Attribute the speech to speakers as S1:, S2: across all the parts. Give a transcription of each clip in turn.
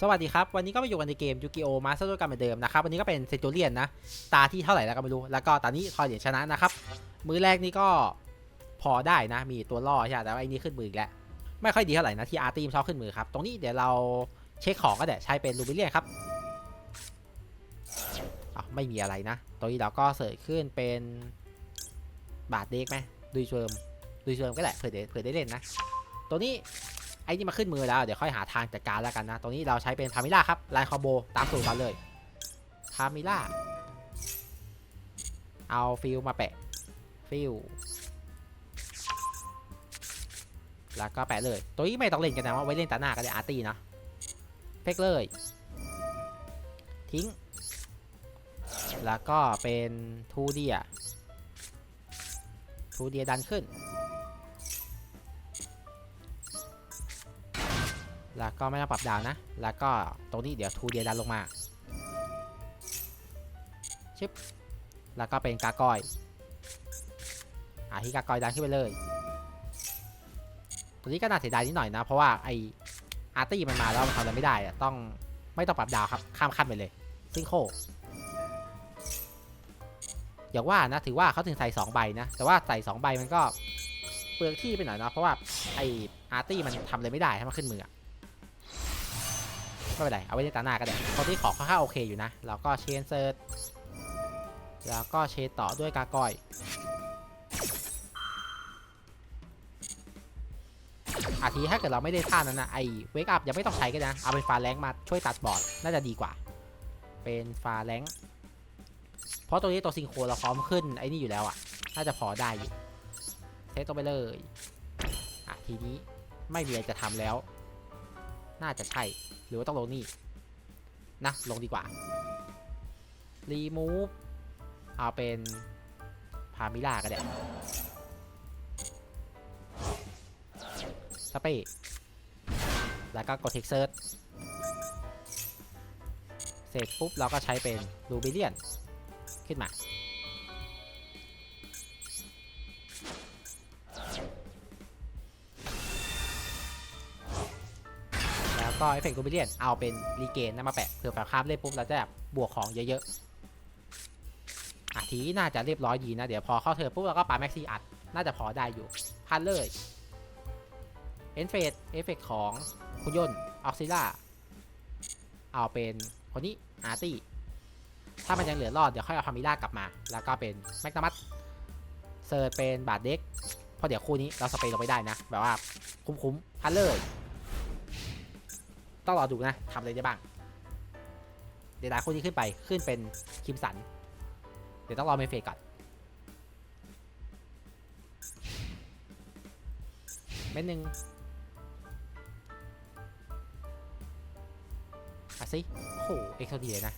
S1: สวัสดีครับ วันนี้ก็มาอยู่กันในเกมยูกิโอมาสเตอร์กันเหมือนเดิมนะครับ วันนี้ก็เป็นเซนตูเรียนนะ ตาที่เท่าไหร่แล้วก็ไม่รู้ แล้วก็ตอนนี้ทอยเหรียญชนะนะครับ มือแรกนี่ก็พอได้นะ มีตัวล่อใช่แต่ว่าไอ้นี่ขึ้นมืออีกแล้ว ไม่ค่อยดีเท่าไหร่นะที่อาร์ตีมชอบขึ้นมือครับ ตรงนี้เดี๋ยวเราเช็คของก็ได้ใช้เป็นลูบิเลียนครับอ้าวไม่มีอะไรนะ ตรงนี้เราก็เสิร์ชขึ้นเป็นบาทเด็กไหมดูเชิมดูเชิมก็ได้เผื่อได้เผื่อได้เล่นนะ ตัวนี้ ไอ้นี่มาขึ้นมือแล้วเดี๋ยวค่อยหาทางจัดการแล้วกันนะตรงนี้เราใช้เป็นพามิล่าครับไลน์คอมโบตามสูตรเราเลยพามิล่าเอาฟิลมาแปะฟิลแล้วก็แปะเลย ตัวนี้ไม่ต้องเล่นกันนะว่าไว้เล่นตาหน้าก็ได้อาร์ตี้นะเฟกเลย ทิ้ง แล้วก็เป็นทูเดียทูเดียดันขึ้น แล้วก็ไม่ต้องปรับดาวนะ แล้วก็ตรงนี้เดี๋ยวทูเดียดันลงมา ชิป แล้วก็เป็นกากอยอะที่กากอยดันขึ้นไปเลย ตัวนี้ก็น่าเสียดายนิดหน่อยนะ เพราะว่าไออาร์ตี้มันมาแล้วมันทำอะไรไม่ได้อะต้องไม่ต้องปรับดาวครับ ข้ามขั้นไปเลย ซิงโคอย่างว่านะถือว่าเขาถึงใส่2ใบนะ แต่ว่าใส่2ใบมันก็เปลืองที่ไปหน่อยนะเพราะว่าไออาร์ตี้มันทำอะไรไม่ได้ให้มันขึ้นมืออะ ไม่เป็นไร เอาไว้ในตาหน้าก็ได้คนที่ขอค่อนข้างโอเคอยู่นะ แล้วก็เชนเซิร์ชแล้วก็เชนต่อด้วยกากอย อาทีถ้าเกิดเราไม่ได้ท่านั้นนะไอเวกอัพยังไม่ต้องใช้ก็ได้นะ เอาเป็นฟาแรงมาช่วยตัดบอร์ดน่าจะดีกว่า เป็นฟาแรงเพราะตัวนี้ตัวซิงโครเราพร้อมขึ้นไอ้นี่อยู่แล้วอะ น่าจะพอได้อยู่เซตตัวไปเลย อะทีนี้ไม่มีอะไรจะทำแล้ว น่าจะใช่ หรือว่าต้องลงนี่ นะ ลงดีกว่า remove เอาเป็น พามิล่าก็ได้สเปซแล้วก็กด text search เสร็จปุ๊บ เราก็ใช้เป็นรูบิเลียน ขึ้นมา แล้วก็เอฟเฟกต์รูบิเลียนเอาเป็นรีเกนนะมาแปะเผื่อแฝงข้ามเล่นปุ๊บเราจะแบบบวกของเยอะๆอะทีน่าจะเรียบร้อยดีนะ เดี๋ยวพอเข้าเธอปุ๊บเราก็ปาแม็กซี่อัด น่าจะพอได้อยู่พันเลยเอนเฟสเอฟเฟกของคุณยนต์ออกซิล่าเอาเป็นคนนี้อาร์ตี้ถ้ามันยังเหลือรอดเดี๋ยวค่อยเอาพามิล่ากลับมา แล้วก็เป็นแมกนามัสเซิร์เป็นบาดเด็กเพราะเดี๋ยวคู่นี้เราสเปรย์ลงไปได้นะ แบบว่าคุ้มๆพันเลย ต้องรอดูนะทำอะไรได้บ้าง เดี๋ยวดาคู่นี้ขึ้นไปขึ้นเป็นคิมสัน เดี๋ยวต้องรอเมเฟก่อนเม็ดหนึ่งมาสิโอ้โหเอ็กโซเดียนะ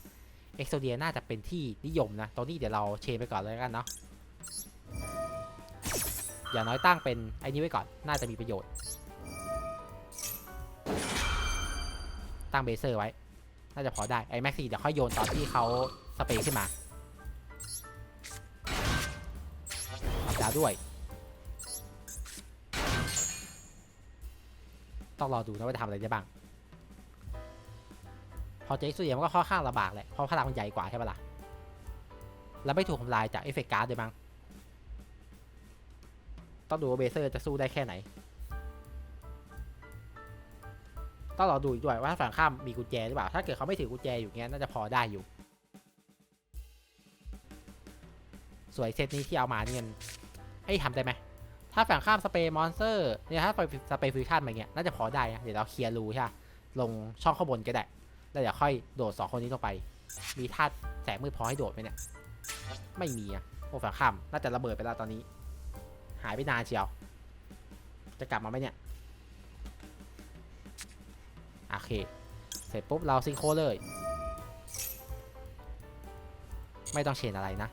S1: เอ็กโซเดียน่าจะเป็นที่นิยมนะตรงนี้เดี๋ยวเราเชนไปก่อนเลยแล้วกันเนาะ อย่างน้อยตั้งเป็นไอ้นี้ไว้ก่อน น่าจะมีประโยชน์ ตั้งเบเซอร์ไว้ น่าจะพอได้ ไอ้แม็กซี่เดี๋ยวค่อยโยนตอนที่เขาสเปรย์ขึ้นมาปับดาวด้วย ต้องรอดูนะว่าจะทำอะไรได้บ้าง พอเจ๊สุเดียมันก็ค่อนข้างลำบากแหละ เพราะพลังมันใหญ่กว่าใช่ปะล่ะ แล้วไม่ถูกทำลายจากเอฟเฟกต์การ์ดด้วยมั้ง ต้องดูว่าเบเซอร์จะสู้ได้แค่ไหน ต้องรอดูอีกด้วยว่าฝั่งข้ามมีกุญแจหรือเปล่า ถ้าเกิดเขาไม่ถือกุญแจอยู่เงี้ยน่าจะพอได้อยู่ สวยเซตนี้ที่เอามาเนี่ยไอ้ทำได้ไหม ถ้าฝั่งข้ามสเปรย์มอนสเตอร์เนี่ยถ้าสเปรย์ฟิวชั่นมาเงี้ยน่าจะพอได้นะเดี๋ยวเราเคลียร์รูใช่ปะลงช่องข้างบนก็ได้ แล้วเดี๋ยวค่อยโดดสองคนนี้ลงไป มีธาตุแสงมืดพอให้โดดไหมเนี่ย ไม่มีอะโอ้ฝั่งข้ามน่าจะระเบิดไปแล้วตอนนี้ หายไปนานเชียว จะกลับมาไหมเนี่ย โอเค เสร็จปุ๊บเราซิงโครเลย ไม่ต้องเชนอะไรนะ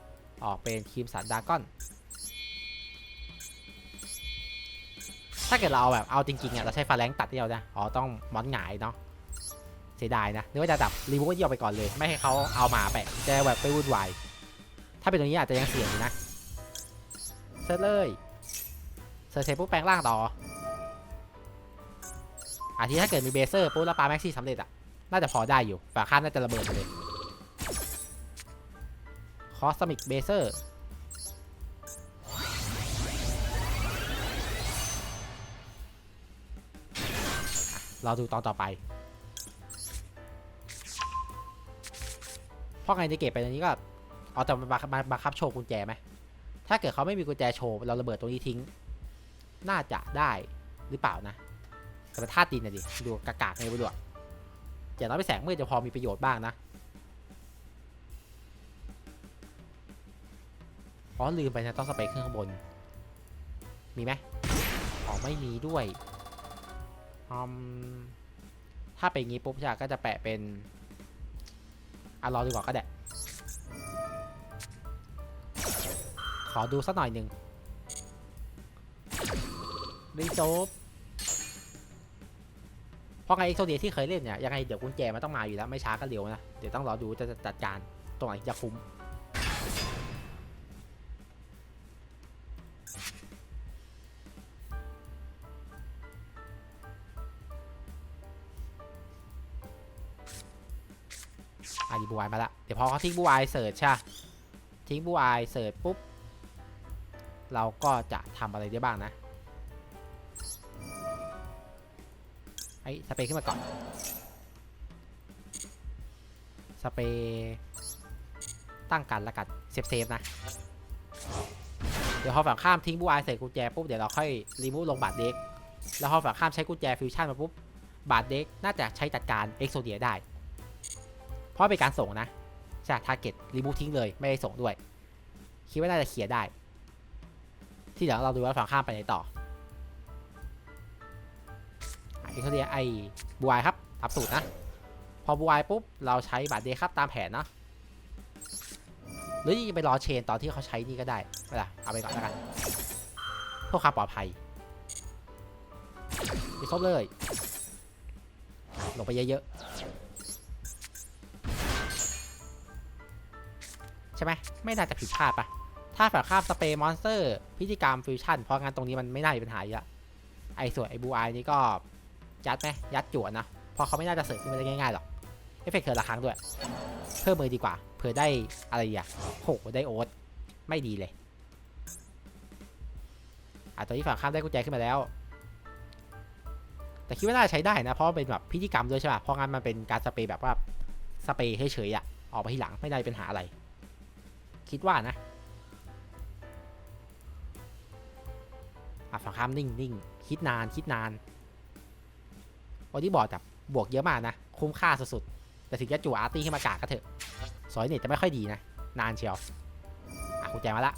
S1: ออกเป็นครีมสันดากอน ถ้าเกิดเราเอาแบบเอาจริงๆอะเราใช้ฟาแรงตัดที่เรานะ อ๋อ ต้องมอนหงายเนาะ เสียดายนะนึกว่าจะดับรีมูฟเยี่ยวไปก่อนเลย ไม่ให้เขาเอาหมาไปจะแบบไปวุ่นวาย ถ้าเป็นตรงนี้อาจจะยังเสี่ยงอยู่นะเซตเลยเซอร์เซปุ๊บแปลงร่างต่อ อาทิถ้าเกิดมีเบเซอร์ปุ๊บแล้วปาแม็กซี่สำเร็จอะ น่าจะพอได้อยู่ฝาข้ามน่าจะระเบิดไปเลยคอสมิกเบเซอร์เราดูตอนต่อไปเพราะไงจะเก็บไปตรงนี้ก็เอาแต่มาบังคับโชว์กุญแจไหม ถ้าเกิดเขาไม่มีกุญแจโชว์ เราระเบิดตรงนี้ทิ้ง น่าจะได้หรือเปล่านะ แต่เป็นท่าตีนนะดิ ดูกากากไงไปดูอะอย่างน้อยไปแสงมืดจะพอมีประโยชน์บ้างนะ อ๋อ ลืมไปนะ ต้องสเปคเครื่องข้างบน มีไหมอ๋อ ไม่มีด้วยอืมถ้าเป็นงี้ปุ๊บจากก็จะแปะเป็นอะรอดูก่อนก็ได้ ขอดูสักหน่อยหนึ่งรีโจบ เพราะไงเอ็กโซเดียที่เคยเล่นเนี่ยยังไงเดี๋ยวกุญแจมันต้องมาอยู่แล้วไม่ช้าก็เร็วนะ เดี๋ยวต้องรอดูจะจัดการตรงไหนจะคุ้มอันนี้บูไอมาละ เดี๋ยวพอเขาทิ้งบูไอเสิร์ชใช่ทิ้งบูไอเสิร์ชปุ๊บ เราก็จะทำอะไรได้บ้างนะ ไอ้สเปรย์ขึ้นมาก่อน สเปรย์ตั้งกันแล้วกันเซฟเซฟนะ เดี๋ยวพอฝั่งข้ามทิ้งบูไอใส่กุญแจปุ๊บเดี๋ยวเราค่อยรีมูฟลงบาดเด็ก แล้วพอฝั่งข้ามใช้กุญแจฟิวชั่นมาปุ๊บบาดเด็กน่าจะใช้จัดการเอ็กโซเดียได้ เพราะเป็นการส่งนะจากทาร์เก็ตรีมูฟทิ้งเลยไม่ได้ส่งด้วย คิดว่าน่าจะเคลียร์ได้ ที่เหลือเราดูว่าฝั่งข้ามไปไหนต่อ ไอ้เขาเรียกไอบูไอครับตามสูตรนะ พอบูไอปุ๊บ เราใช้บัตรเดย์ครับตามแผนเนะหรือจะไปรอเชนตอนที่เขาใช้นี่ก็ได้ไม่ละเอาไปก่อนแล้วกันเพื่อความปลอดภัยไปซบเลยลงไปเยอะๆ ใช่ไหมไม่น่าจะผิดพลาดปะถ้าแบบข้ามสเปรย์มอนสเตอร์ พิธีกรรมฟิวชั่น เพราะงั้นตรงนี้มันไม่น่ามีปัญหาอยู่ละไอ้ส่วนไอ้บูไอนี่ก็ ยัดไหมยัดจวดนะเพราะเขาไม่น่าจะเสิร์ฟขึ้นมาได้ง่ายๆหรอกเอฟเฟกต์เธอละครั้งด้วย เพิ่มมือดีกว่า เผื่อได้อะไรอะโหได้โอ๊ตไม่ดีเลยอะตอนนี้ฝั่งข้ามได้กุญแจขึ้นมาแล้ว แต่คิดว่าน่าใช้ได้นะ เพราะเป็นแบบพิธีกรรมด้วยใช่ป่ะเพราะงั้นมันเป็นการสเปรย์แบบว่าสเปรย์เฉยๆอะออกไปทีหลังไม่ได้เป็นปัญหาอะไร คิดว่านะอะฝั่งข้ามนิ่งนิ่งคิดนานคิดนาน วันที่บอร์ดแบบบวกเยอะมากนะ คุ้มค่าสุดๆ แต่ถึงจะจั่อาร์ตี้ขึ้มากากก็เถอะสอยเน็ตจะไม่ค่อยดีนะ นานเชียวอะกุญแจมาละ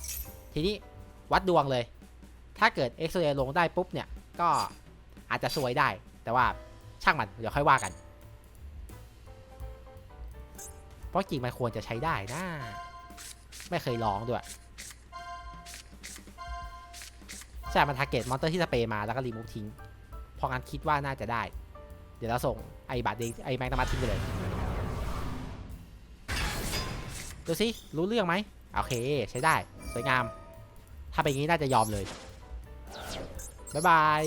S1: ทีนี้วัดดวงเลย ถ้าเกิดเอ็กซ์เรย์ลงได้ปุ๊บเนี่ย ก็อาจจะสวยได้ แต่ว่าช่างมัน เดี๋ยวค่อยว่ากัน เพราะจริงมันควรจะใช้ได้นะ ไม่เคยลองด้วยใช่ มันทาร์เก็ตมอนเตอร์ที่สเปรย์มาแล้วก็รีมูฟทิ้งเพราะงั้นคิดว่าน่าจะได้ เดี๋ยวเราส่งไอ้บาดเดไอ้แมงนามาทิ้งไปเลยดูสิรู้เรื่องไหมโอเคใช้ได้สวยงาม ถ้าเป็นอย่างนี้น่าจะยอมเลยบ๊ายบาย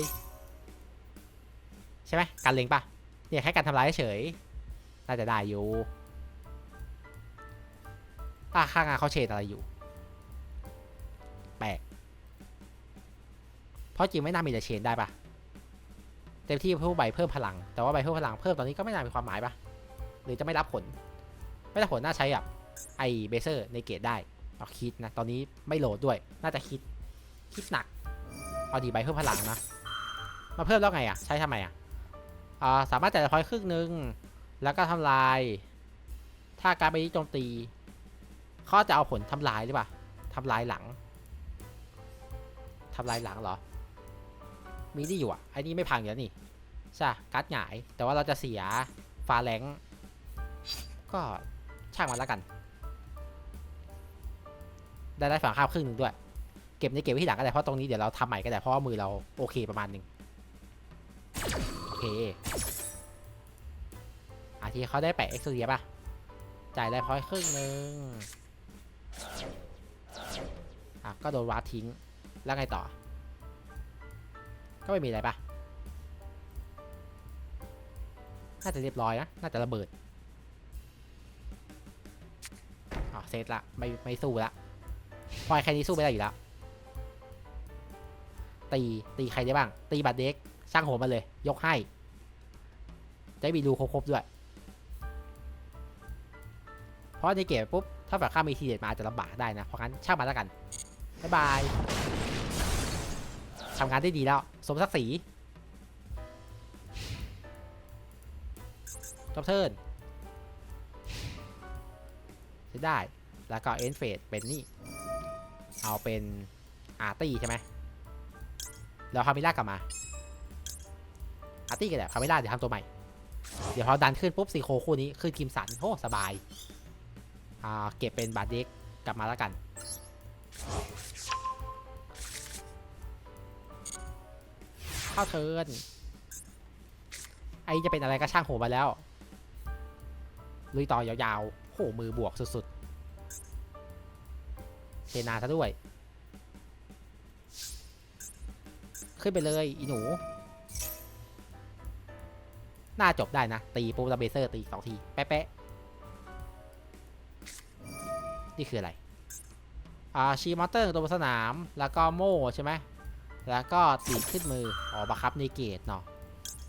S1: ใช่ไหมการเล็งปะเนี่ยแค่การทำลายเฉยน่าจะได้อยู่ถ้าข้างงานเขาเชดอะไรอยู่แปลกเพราะจริงไม่น่ามีแต่เชนได้ปะ เต็มที่เพิ่มใบเพิ่มพลัง แต่ว่าใบเพิ่มพลังเพิ่มตอนนี้ก็ไม่น่ามีความหมายปะหรือจะไม่รับผล ไม่รับผลน่าใช้แบบไอเบเซอร์ในเกตได้เอาคิดนะ ตอนนี้ไม่โหลดด้วย น่าจะคิด คิดหนัก เอาดีใบเพิ่มพลังนะ มาเพิ่มแล้วไงอะ ใช้ทำไมอะอ่าสามารถจ่ายพอยครึ่งหนึ่งแล้วก็ทำลาย ถ้าการไปโจมตีเขาจะเอาผลทำลายหรือเปล่าทำลายหลังทำลายหลังเหรอ มีนี่อยู่อะไอ้นี่ไม่พังอยู่แล้วนี่ใช่การ์ดหงาย แต่ว่าเราจะเสียฟ้าแรงก็ช่างมันแล้วกัน ได้ได้ฝั่งข้าวครึ่งหนึ่งด้วย เก็บในเก็บไว้ที่หลังก็ได้เพราะตรงนี้เดี๋ยวเราทำใหม่ก็ได้เพราะว่ามือเราโอเคประมาณหนึ่งโอเคอาทีเขาได้แปะเอ็กซ์เรียป่ะ จ่ายได้พอยต์ครึ่งหนึ่งอะก็โดนวาร์ทิ้งแล้วไงต่อ ก็ไม่มีอะไรปะน่าจะเรียบร้อยนะ น่าจะระเบิดอ๋อเซตละ ไม่ไม่สู้ละพอยแค่นี้สู้ไม่ได้อยู่แล้วตี ตีใครได้บ้าง ตีบัตรเด็กช่างโหมมาเลย ยกให้จะได้มีรูครบๆด้วย เพราะในเกมปุ๊บ ถ้าแบบข้ามมีทีเด็ดมาจจะลำบากได้นะ เพราะงั้นช่างมันแล้วกัน บ๊ายบาย ทำงานได้ดีแล้ว สมศักดิ์ศรีจบเทิร์นใช้ได้ แล้วก็เอ็นเฟดเป็นนี่ เอาเป็นอาร์ตี้ใช่ไหมแล้วคาเมล่ากลับมา อาร์ตี้กันแหละคาเมล่าเดี๋ยวทำตัวใหม่ เดี๋ยวพอดันขึ้นปุ๊บซีโคคู่นี้ขึ้นคิมสันโอ้สบาย อ่า เก็บเป็นบาร์เด็กกลับมาแล้วกัน เข้าเทิร์นไอจะเป็นอะไรก็ช่างโหมาแล้ว ลุยต่อยาวๆ โหมือบวกสุดๆเชนาซะด้วย ขึ้นไปเลย อีหนู น่าจบได้นะ ตีปูระเบเซอร์ตีสองที แป๊ะๆ นี่คืออะไร อ่า ชีมอนเตอร์ตัวบนสนาม แล้วก็โม่ใช่ไหม แล้วก็ตีขึ้นมืออ๋อบังคับในเกตเนาะ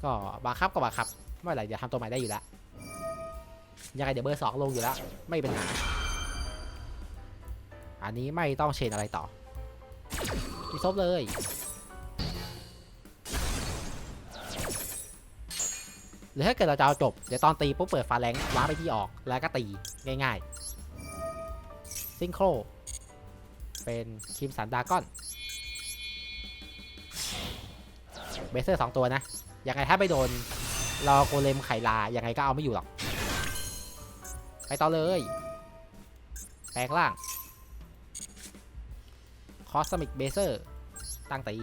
S1: ก็บังคับก็บังคับไม่เป็นไรเดี๋ยวทำตัวใหม่ได้อยู่แล้วยังไงเดี๋ยวเบอร์สองลงอยู่แล้ว ไม่เป็นปัญหาอันนี้ไม่ต้องเชนอะไรต่อตีซบเลยหรือถ้าเกิดเราจะเอาจบ เดี๋ยวตอนตีปุ๊บเปิดฟ้าแรงว้าร์ปไปที่ออกแล้วก็ตีง่ายๆ ซิงโคร เป็นคิมสันดากอน เบเซอร์สองตัวนะ ยังไงถ้าไม่โดนรอโกเลมไขลา ยังไงก็เอาไม่อยู่หรอก ไปต่อเลย แปลงล่าง คอสมิกเบเซอร์ ตั้งตี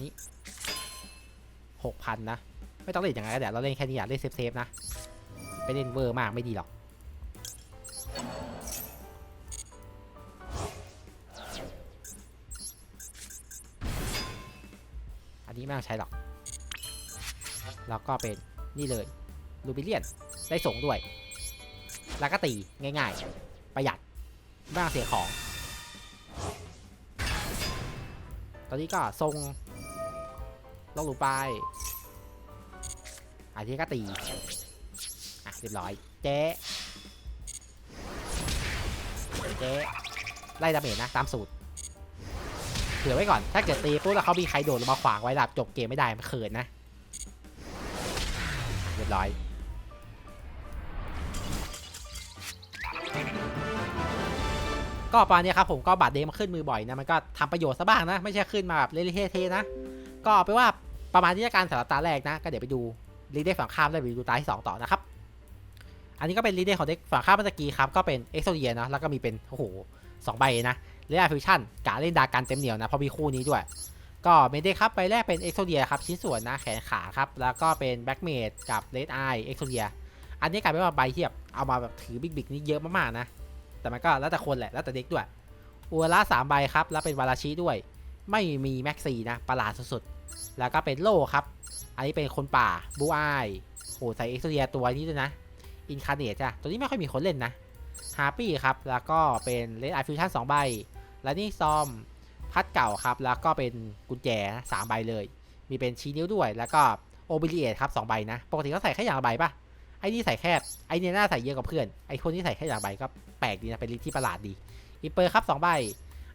S1: นี่หกพันนะ ไม่ต้องเล่นอย่างไรก็ได้เราเล่นแค่นี้อยากเล่นเซฟๆนะ ไปเล่นเวอร์มากไม่ดีหรอก ไม่ต้องใช้หรอก แล้วก็เป็นนี่เลยลูบิเลียนได้ส่งด้วย แล้วก็ตีง่ายๆ ประหยัดไม่ต้องเสียของ ตอนนี้ก็ทรงลงลงไปอันนี้ก็ตี อะเรียบร้อย เจ๊เจ๊ไล่ดาเมจนะตามสูตร เผื่อไว้ก่อน ถ้าเกิดตีปุ๊บแล้วเขามีใครโดดลงมาขวางไว้หลับจบเกมไม่ได้มันเขินนะ เรียบร้อยก็ประมาณนี้ครับผมก็บัตรเดมาขึ้นมือบ่อยนะมันก็ทำประโยชน์ซะบ้างนะ ไม่ใช่ขึ้นมาแบบเละๆเทๆนะ ก็เอาไปว่าประมาณนี้ละการสำหรับตาแรกนะ ก็เดี๋ยวไปดูลีเดย์ฝั่งข้ามได้ไปดูตาที่สองต่อนะครับ อันนี้ก็เป็นลีเดย์ของเด็กฝั่งข้ามเมื่อกี้ครับก็เป็นเอ็กโซเดียนะแล้วก็มีเป็นโอ้โหสองใบนะ เรียกฟิวชั่นกะเล่นดากันเต็มเหนียวนะเพราะมีคู่นี้ด้วย ก็เมเดครับใบแรกเป็นเอ็กโซเดียครับชิ้นส่วนนะแขนขาครับ แล้วก็เป็นแบ็กเมดกับเลดไอเอ็กโซเดียอันนี้กลายเป็นว่าใบที่แบบเอามาแบบถือบิ๊กๆนี่เยอะมากๆนะ แต่มันก็แล้วแต่คนแหละแล้วแต่เด็กด้วยอัวลาสามใบครับแล้วเป็นวาราชิด้วย ไม่มีแม็กซีนะประหลาดสุดๆแล้วก็เป็นโล่ครับ อันนี้เป็นคนป่าบูไอโหใส่เอ็กโซเดียตัวนี้ด้วยนะอินคาเนตจ้ะตัวนี้ไม่ค่อยมีคนเล่นนะฮาร์ปี้ครับแล้วก็เป็นเลดไอฟิวชั่นสองใบ และนี่ซอมพัดเก่าครับ แล้วก็เป็นกุญแจสามใบเลย มีเป็นชี้นิ้วด้วย แล้วก็โอบิเลียครับสองใบนะ ปกติเขาใส่แค่อย่างใบปะไอ้นี่ใส่แค่ไอ้เนี่ยน่าใส่เยอะกว่าเพื่อน ไอ้คนที่ใส่แค่อย่างใบก็แปลกดีนะ เป็นลิที่ประหลาดดีอิปเปอร์ครับสองใบ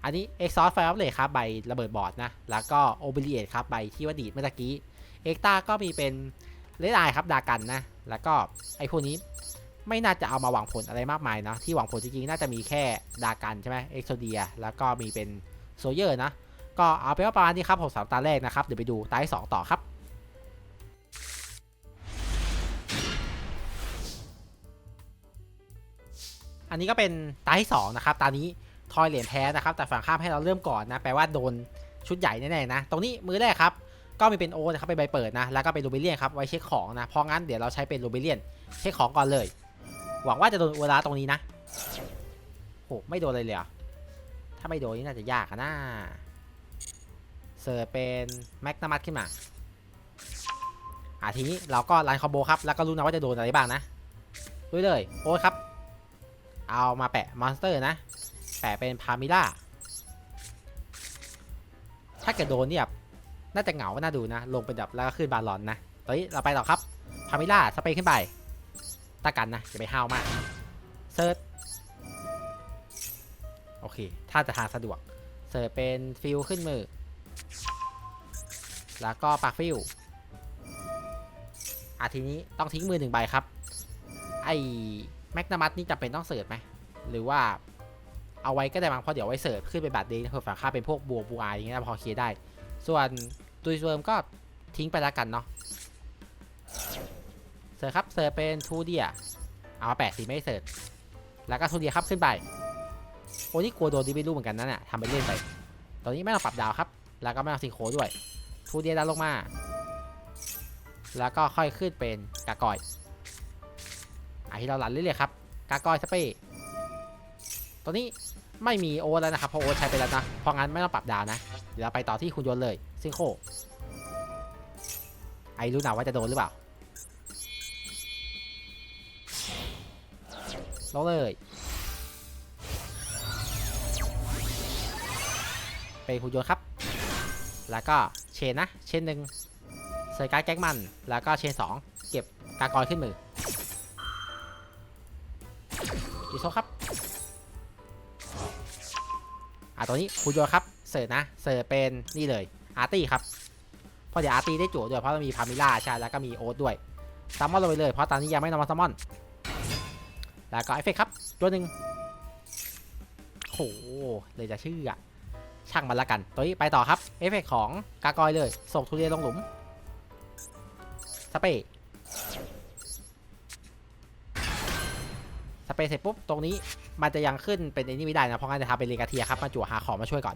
S1: อันนี้เอ็กซอสไฟอัพเลยครับใบระเบิดบอร์ดนะ แล้วก็โอบิเลียครับใบที่ว่าดีดเมื่อกี้เอ็กตาก็มีเป็นเลดไอครับดากันนะ แล้วก็ไอ้พวกนี้ ไม่น่าจะเอามาหวังผลอะไรมากมายนะ ที่หวังผลจริงๆ น่าจะมีแค่ดากันใช่ไหมเอ็กโซเดีย แล้วก็มีเป็นโซเยอร์นะ ก็เอาไปว่าประมาณนี้ครับผมสามตาแรกนะครับ เดี๋ยวไปดูตาที่สองต่อครับอันนี้ก็เป็นตาที่สองนะครับตานี้ทอยเหรียญแพ้นะครับแต่ฝั่งข้ามให้เราเริ่มก่อนนะแปลว่าโดนชุดใหญ่แน่ๆนะ ตรงนี้มือแรกครับก็มีเป็นโอนะครับเป็นใบเปิดนะ แล้วก็เป็นโรเบเลียนครับไว้เช็คของนะเพราะงั้นเดี๋ยวเราใช้เป็นโรเบเลียนเช็คของก่อนเลย หวังว่าจะโดนเวลาตรงนี้นะโหไม่โดนเลยเลยเหรอถ้าไม่โดนนี่น่าจะยากนะเสิร์เป็นแม็กนามัสขึ้นมาอะทีนี้เราก็รันคอมโบครับ แล้วก็รู้นะว่าจะโดนอะไรบ้างนะด้วยเลย โอ้ยครับ เอามาแปะมอนสเตอร์นะ แปะเป็นพามิล่า ถ้าเกิดโดนเนี่ยน่าจะเหงาน่าดูนะ ลงเป็นแบบแล้วก็ขึ้นบาลอนนะ ตอนนี้เราไปต่อครับ พามิล่าสเปรย์ขึ้นไป ตากันนะอย่าไปห้าวมากเซิร์ชโอเค ถ้าจะทาสะดวกเสิร์ชเป็นฟิลขึ้นมือ แล้วก็ปากฟิลอะทีนี้ต้องทิ้งมือหนึ่งใบครับ ไอ้แมกนามัสนี่จำเป็นต้องเสิร์ชไหม หรือว่าเอาไว้ก็ได้มั้งเพราะเดี๋ยวไว้เสิร์ชขึ้นเป็นบัตรเดย์เผื่อฝากค่าเป็นพวกบัวบัวอย่างเงี้ยพอเคลียร์ได้ ส่วนตุยเวิร์มก็ทิ้งไปแล้วกันเนาะ สิร์ชครับเสิร์ชเป็นทูเดียเอาแปะสีไม่เสิร์ชแล้วก็ทูเดียครับขึ้นไปโอ้นี่กลัวโดนดิไม่รู้เหมือนกันนั่นแหละทำไปเล่นไป ตอนนี้ไม่ต้องปรับดาวครับ แล้วก็ไม่ต้องซิงโคด้วย ทูเดียดันลงมา แล้วก็ค่อยขึ้นเป็นกากอยอะที่เราหลันเรื่อยๆครับ กากอยสเปย์ตัวนี้ไม่มีโอแล้วนะครับเพราะโอใช้ไปแล้วนะเพราะงั้นไม่ต้องปรับดาวนะ เดี๋ยวเราไปต่อที่คุณยนเลยซิงโคไอรู้หนาว่าจะโดนหรือเปล่า ลงเลยเป็นหุ่นยนต์ครับ แล้วก็เชนนะ เชนหนึ่งเซอร์การ์แก๊กมัน แล้วก็เชนสองเก็บกากอยขึ้นมือดีโซครับ อะตัวนี้หุ่นยนต์ครับ เสิร์ชนะ เสิร์ชเป็นนี่เลย อาร์ตี้ครับ เพราะเดี๋ยวอาร์ตี้ได้จั่วด้วยเพราะมันมีพามิล่าใช่ แล้วก็มีโอ๊ตด้วยซัมมอนลงไปเลย เพราะตอนนี้ยังไม่นำมาซัมมอน แล้วก็เอฟเฟกต์ครับ ตัวหนึ่งโหเลยจะชื่ออะช่างมันละกัน ตัวนี้ไปต่อครับ เอฟเฟกต์ของกากอยเลย ส่งทุเรียนลงหลุม สเปรย์สเปรย์เสร็จปุ๊บ ตรงนี้มันจะยังขึ้นเป็นไอ้นี่ไม่ได้นะ เพราะงั้นจะทำเป็นเลกาเทียครับ มาจั่วหาของมาช่วยก่อน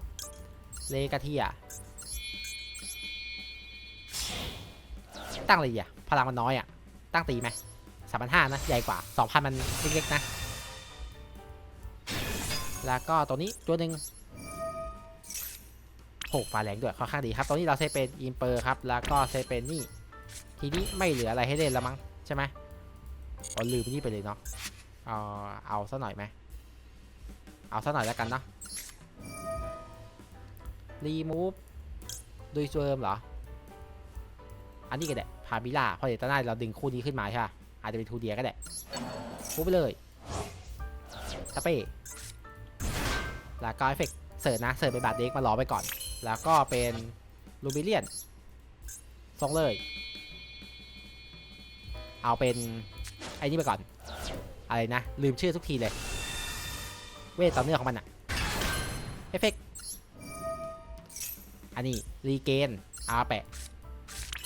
S1: เลกาเทีย ตั้งเลยอะ พลังมันน้อยอะ ตั้งตีไหม สามพันห้านะ ใหญ่กว่าสองพันมันเล็กๆนะ แล้วก็ตัวนี้ตัวหนึ่งโอ้ฟ้าแรงด้วยค่อนข้างดีครับ ตอนนี้เราเซฟเป็นอิมเปอร์ครับ แล้วก็เซฟเป็นนี่ ทีนี้ไม่เหลืออะไรให้เล่นแล้วมั้งใช่ไหมอ๋อลืมนี่ไปเลยเนาะ เอาเอาซะหน่อยไหม เอาซะหน่อยแล้วกันเนาะ รีมูฟดูเจิมเหรอ อันนี้ก็ได้พาบิล่าเพราะเดี๋ยวตอนหน้าเราดึงคู่นี้ขึ้นมาใช่ปะ อาจจะเป็นทูเดียก็ได้พูดไปเลยสเปรย์แล้วก็เอฟเฟกต์เสิร์ชนะเสิร์ชไปบาดเด็กมารอไปก่อน แล้วก็เป็นลูบิเลียนส่งเลย เอาเป็นไอ้นี่ไปก่อน อะไรนะ ลืมชื่อทุกทีเลย เวทต่อเนื่องของมันอะเอฟเฟกอันนี้รีเกนอาแปะ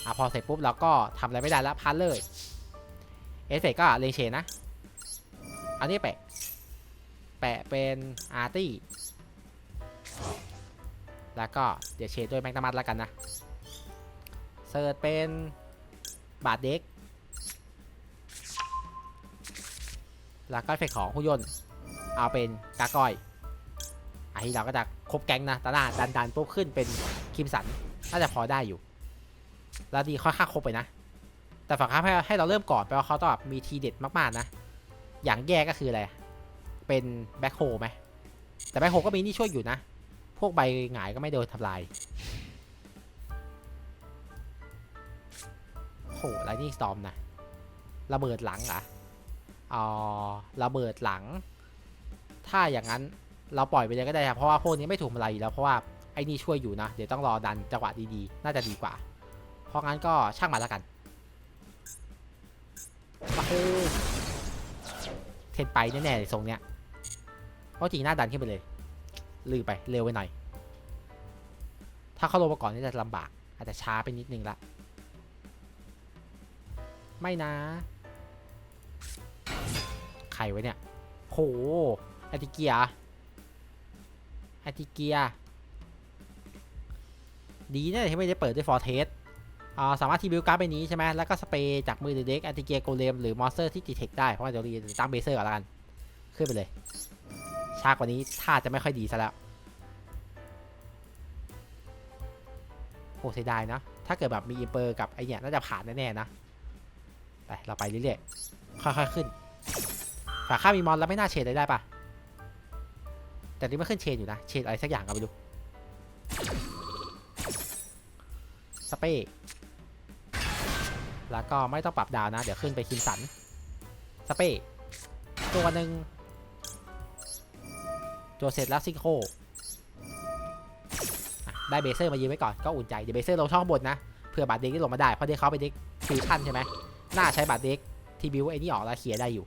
S1: อะพอเสร็จปุ๊บเราก็ทำอะไรไม่ได้แล้วพันเลย เอฟเฟกก็เลงเชนนะ อันนี้แปะ แปะเป็นอาร์ตี้ แล้วก็เดี๋ยวเชดด้วยแมกนามัสแล้วกันนะเซิร์ชเป็นบาทเด็ก แล้วก็เอฟเฟกของหุ่นยนต์ เอาเป็นกากอยอันนี้เราก็จะครบแก๊งนะตาหน้าดันดันปุ๊บขึ้นเป็นคิมสัน น่าจะพอได้อยู่ แล้วดีค่อยค่าครบไปนะ แต่ฝั่งครับให้ให้เราเริ่มก่อนแปลว่าเขาต้องแบบมีทีเด็ดมากๆนะ อย่างแย่ก็คืออะไร เป็นแบ็คโฮไหม แต่แบ็คโฮก็มีนี่ช่วยอยู่นะ พวกใบหงายก็ไม่โดนทำลาย โหไลนิ่งสตอมนะ ระเบิดหลังเหรอะอ๋อ ระเบิดหลัง ถ้าอย่างนั้นเราปล่อยไปเลยก็ได้ครับ เพราะว่าพวกนี้ไม่ถูกทำลายอยู่แล้วเพราะว่าไอ้นี่ช่วยอยู่นะ เดี๋ยวต้องรอดันจังหวะดีๆ น่าจะดีกว่า เพราะงั้นก็ช่างมาแล้วกัน มาคือเทนไปแน่ๆเลยทรงเนี้ยเพราะจริงหน้าดันขึ้นไปเลย ลืมไปเร็วไปหน่อย ถ้าเขาลงมาก่อนนี่จะลำบาก อาจจะช้าไปนิดนึงละ ไม่นะ ใครไว้เนี่ย โหอติเกียอติเกีย ดีนะที่ไม่ได้เปิดด้วยฟอร์เทส สามารถที่บิวการ์ดไปนี้ใช่ไหมแล้วก็สเปรย์จากมือเด็กแอนติเกียโกเลมหรือมอนสเตอร์ที่ตีเทคได้ เพราะว่าเดี๋ยวรีตั้งเบเซอร์ก่อนละกัน ขึ้นไปเลยชากว่านี้ท่าจะไม่ค่อยดีซะแล้วโหเสียดายนะ ถ้าเกิดแบบมีอิมเปอร์กับไอเนี่ยน่าจะผ่านแน่ๆนะ ไปเราไปเรื่อยๆ ค่อยๆขึ้น ฝาข้ามีมอนแล้วไม่น่าเชนได้ปะแต่นี่ไม่ขึ้นเชนอยู่นะ เชนอะไรสักอย่างก็ไม่รู้ สเปรย์แล้วก็ไม่ต้องปรับดาวนะ เดี๋ยวขึ้นไปคิมสัน สเปรย์ตัวหนึ่งตัวเสร็จแล้วซิงโคได้เบเซอร์มายืนไว้ก่อนก็อุ่นใจ เดี๋ยวเบเซอร์ลงช่องบนนะเผื่อบาดเด็กที่ลงมาได้ เพราะเด็กเขาเป็นเด็กฟิวชั่นใช่ไหมน่าใช้บาดเด็กทีบิวไอ้นี่ออกแล้วเคลียได้อยู่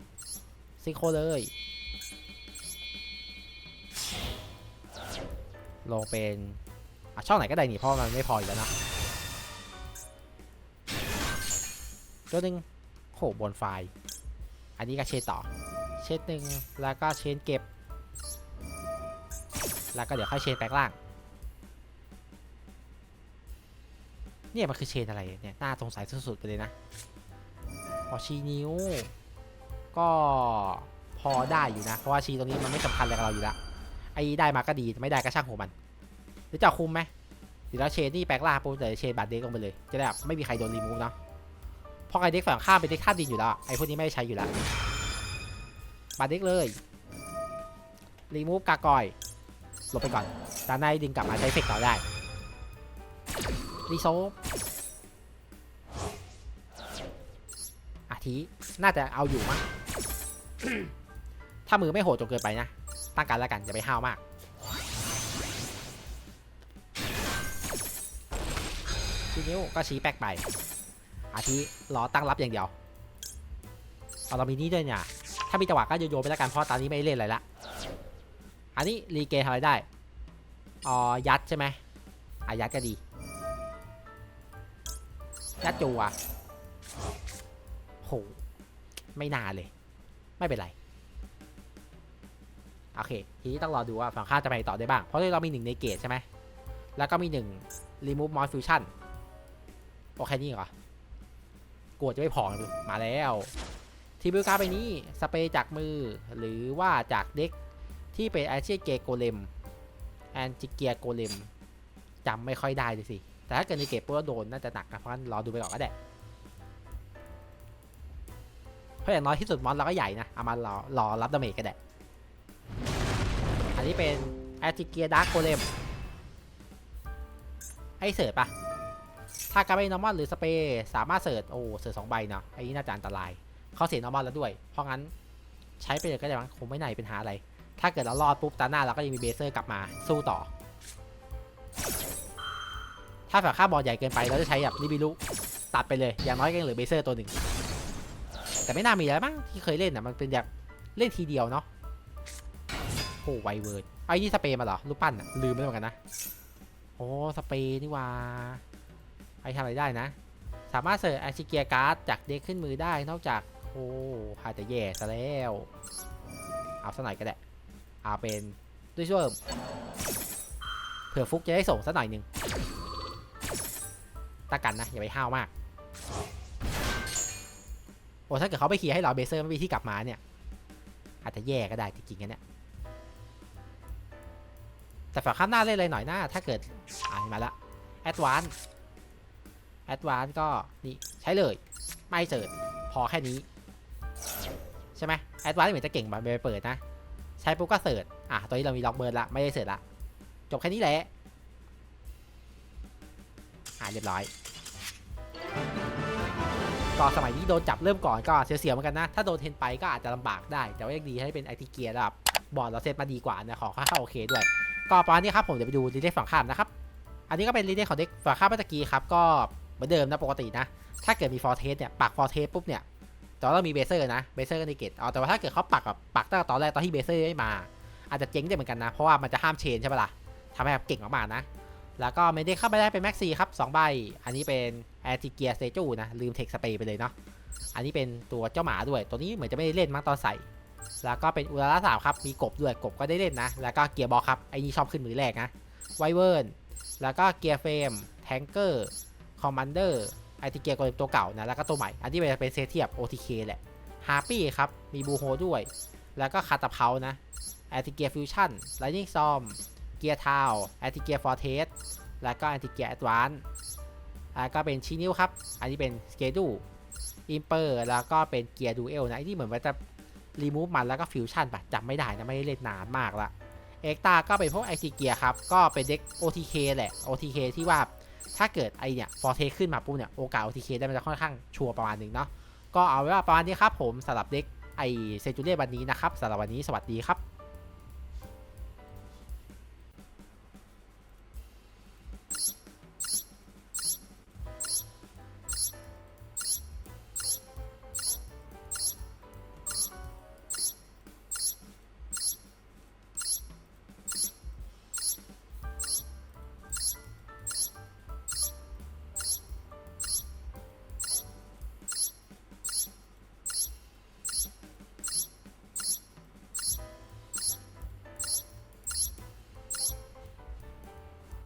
S1: ซิงโคเลย ลงเป็นอะช่องไหนก็ได้นี่เพราะมันไม่พออยู่แล้วนะ ตัวหนึ่งโหบนไฟ อันนี้ก็เชนต่อ เชนหนึ่งแล้วก็เชนเก็บ แล้วก็เดี๋ยวค่อยเชนแปลงล่าง เนี่ยมันคือเชนอะไรเนี่ยน่าสงสัยสุดๆไปเลยนะพอชีนิ้ว ก็พอได้อยู่นะ เพราะว่าชีตรงนี้มันไม่สำคัญอะไรกับเราอยู่แล้วไอ้ได้มาก็ดีไม่ได้ก็ช่างหัวมันหรือจะคุมไหมหรือแล้วเชนนี่แปลงล่างปุ๊บเดี๋ยวเชนบาดเด็กลงไปเลย จะได้แบบไม่มีใครโดนรีมูฟเนาะ ราะไอเด็กฝั่งข้ามเป็นเด็กท่าตุดินอยู่แล้วอะไอ้พวกนี้ไม่ได้ใช้อยู่แล้วบาเด็กเลยรีมูฟกากอยหลบไปก่อนตาในดึงกลับมาใช้เฟกต่อได้รีโซฟอาทิน่าจะเอาอยู่มั้งถ้ามือไม่โหดจนเกินไปนะ ตั้งกันแล้วกันอย่าไปห้าวมาก ทีนิ้วก็ชี้แป๊กไป อาทิรอตั้งรับอย่างเดียวเอาเรามีนี่ด้วยเนี่ย ถ้ามีจังหวะก็โยนๆไปแล้วกันเพราะตอนนี้ไม่เล่นอะไรละ อันนี้รีเกย์ทำอะไรได้อ๋อยัดใช่ไหมอะยัดก็ดี ยัดจูอะโห ไม่นานเลย ไม่เป็นไร โอเค ทีนี้ต้องรอดูว่าฝั่งข้าจะไปต่อได้บ้าง เพราะเรามีหนึ่งในเกตใช่ไหม แล้วก็มีหนึ่ง remove mod fusion โอเคนี่เหรอ ลัวจะไม่พอเลยมาแล้ว ทีบิวการ์ไปนี้สเปรย์จากมือ หรือว่าจากเด็กที่เป็นแอชเชียเกโกเลมแอนจิเกียโกเลมจำไม่ค่อยได้เลยสิ แต่ถ้าเกิดในเกตปุ๊บโดนน่าจะหนักนะเพราะงั้นรอดูไปก่อนก็ได้เพราะอย่างน้อยที่สุดมอนเราก็ใหญ่นะ เอามารอรอรับดาเมจก็ได้ อันนี้เป็นแอติเกียดาร์โกเลมให้เสิร์ชปะ ถ้ากาเบนอร์มอนหรือสเปรย์สามารถเสิร์ชโอ้เสิร์ชสองใบเนาะไอ้นี่น่าจะอันตรายเขาเสียนอร์มอนแล้วด้วย เพราะงั้นใช้ไปเลยก็ได้มั้งคงไม่ไหนเป็นหาอะไร ถ้าเกิดเรารอดปุ๊บตาหน้าเราก็ยังมีเบเซอร์กลับมาสู้ต่อ ถ้าฝั่งค่าบอลใหญ่เกินไปเราจะใช้แบบนิบิลุตัดไปเลยอย่างน้อยก็ยังเหลือเบเซอร์ตัวหนึ่งแต่ไม่น่ามีแล้วมั้งที่เคยเล่นอะมันเป็นแบบเล่นทีเดียวเนาะโอ้ไวเวิร์ดไอ้นี่สเปรย์มาเหรอรูปปั้นอะลืมไปแล้วเหมือนกันนะโอ้สเปรย์นี่ว่า ไอ้ทำอะไรได้นะ สามารถเสิร์ชแอชิเกียการ์ดจากเด็กขึ้นมือได้นอกจาก โอ้พาจะแย่ซะแล้วเอาสักหน่อยก็ได้เอาเป็นด้วยช่วยเผื่อฟุกจะได้ส่งสักหน่อยหนึ่งตากันนะ อย่าไปห้าวมาก โอ้ถ้าเกิดเขาไปเคลียร์ให้เราเบเซอร์ไม่มีที่กลับมาเนี่ย อาจจะแย่ก็ได้จริงๆกันเนี่ยแต่ฝั่งข้างหน้าเล่นอะไรหน่อยหน้า ถ้าเกิดอ่านมาละแอดวาน แอดวานก็นี่ใช้เลย ไม่เสิร์ชพอแค่นี้ ใช่ไหมแอดวานเหมือนจะเก่งแบบไปเปิดนะ ใช้ปุ๊บก็เสิร์ชอะตอนนี้เรามีล็อกเบิร์ดละไม่ได้เสิร์ชละจบแค่นี้แหละอ่าเรียบร้อยก็สมัยนี้โดนจับเริ่มก่อนก็เสียวๆเหมือนกันนะ ถ้าโดนเทนไปก็อาจจะลำบากได้ แต่ว่ายังดีให้เป็นไอทีเกียร์แบบบอร์ดเราเซตมาดีกว่านะ ของค่าโอเคด้วย ก็ประมาณนี้ครับผมเดี๋ยวไปดูรีเด็กฝั่งข้ามนะครับ อันนี้ก็เป็นรีเด็กของเด็กฝั่งข้ามเมื่อตะกี้ครับก็ มือนเดิมนะปกตินะ ถ้าเกิดมีฟอร์เทสเนี่ยปักฟอร์เทสปุ๊บเนี่ยแต่ว่าเรามีเบเซอร์นะเบเซอร์ในเกตอ๋อแต่ว่าถ้าเกิดเขาปักแบบปักตั้งแต่ตอนแรกตอนที่เบเซอร์ไม่มา อาจจะเจ๊งได้เหมือนกันนะ เพราะว่ามันจะห้ามเชนใช่ปะล่ะทำให้แบบเก่งมากๆนะ แล้วก็ไม่ได้เข้าไปได้เป็นแม็กซี่ครับสองใบ อันนี้เป็นแอติเกียสเตจูนะลืมเทคสเปรย์ไปเลยเนาะอันนี้เป็นตัวเจ้าหมาด้วย ตัวนี้เหมือนจะไม่ได้เล่นมั้งตอนใส่ แล้วก็เป็นอุลาร่าสามครับมีกบด้วยกบก็ได้เล่นนะ แล้วก็เกียร์บอลครับไอ้นี่ชอบขึ้นมือแรกนะไวเวิร์นแล้วก็เกียร์เฟรมแทงเกอร์ คอมมานเดอร์ไอติเกียร์ก็เป็นตัวเก่านะแล้วก็ตัวใหม่ อันที่เป็นเป็นเซตเทียบ OTK แหละฮาร์ปี้ครับ มีบูโฮด้วย แล้วก็คาตาเพานะไอติเกียร์ฟิวชั่นไลนิ่งซอมเกียร์ทาวไอติเกียร์ฟอร์เทสแล้วก็แอติเกียแอดวานแล้วก็เป็นชินิวครับ อันนี้เป็นสเกดูอิมเปอร์แล้วก็เป็นเกียร์ดูเอลนะไอที่เหมือนว่าจะรีมูฟมันแล้วก็ฟิวชั่นปะจำไม่ได้นะ ไม่ได้เล่นนานมากละเอ็กตาก็เป็นพวกไอซีเกียครับ ก็เป็นเด็ก OTK แหละ OTK ที่ว่า ถ้าเกิดไอเนี่ยฟอร์เทขึ้นมาปุ๊บเนี่ยโอกาส OTK ได้มันจะค่อนข้างชัวร์ประมาณหนึ่งเนาะก็เอาไว้ว่าประมาณนี้ครับผมสำหรับเด็กไอเซจูเล่วันนี้นะครับสำหรับวันนี้สวัสดีครับ